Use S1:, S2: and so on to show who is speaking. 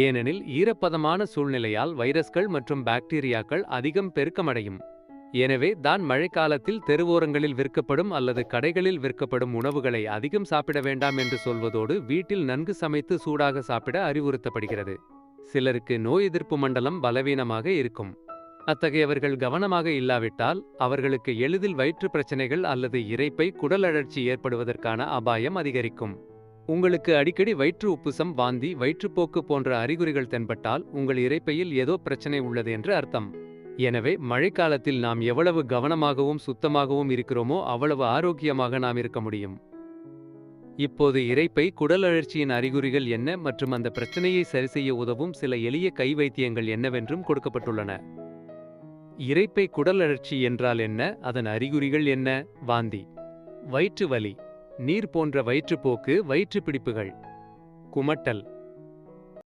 S1: ஏனெனில் ஈரப்பதமான சூழ்நிலையால் வைரஸ்கள் மற்றும் பாக்டீரியாக்கள் அதிகம் பெருக்கமடையும். எனவே தான் மழைக்காலத்தில் தெருவோரங்களில் விற்கப்படும் அல்லது கடைகளில் விற்கப்படும் உணவுகளை அதிகம் சாப்பிட வேண்டாம் என்று சொல்வதோடு வீட்டில் நன்கு சமைத்து சூடாக சாப்பிட அறிவுறுத்தப்படுகிறது. சிலருக்கு நோய் எதிர்ப்பு மண்டலம் பலவீனமாக இருக்கும். அத்தகையவர்கள் கவனமாக இல்லாவிட்டால் அவர்களுக்கு எளிதில் வயிற்று பிரச்சனைகள் அல்லது இரைப்பை குடலழற்சி ஏற்படுவதற்கான அபாயம் அதிகரிக்கும். உங்களுக்கு அடிக்கடி வயிற்று உப்புசம் வாந்தி வயிற்றுப்போக்கு போன்ற அறிகுறிகள் தென்பட்டால் உங்கள் இரைப்பையில் ஏதோ பிரச்சனை உள்ளது என்று அர்த்தம். எனவே மழைக்காலத்தில் நாம் எவ்வளவு கவனமாகவும் சுத்தமாகவும் இருக்கிறோமோ அவ்வளவு ஆரோக்கியமாக நாம் இருக்க முடியும். இப்போது இரைப்பை குடலழற்சியின் அறிகுறிகள் என்ன மற்றும் அந்த பிரச்சனையை சரிசெய்ய உதவும் சில எளிய கை வைத்தியங்கள் என்னவென்றும் கொடுக்கப்பட்டுள்ளன. இரைப்பை குடலழற்சி என்றால் என்ன? அதன் அறிகுறிகள் என்ன? வாந்தி. வயிற்று வலி. நீர் போன்ற வயிற்றுப்போக்கு வயிற்றுப் பிடிப்புகள் குமட்டல்.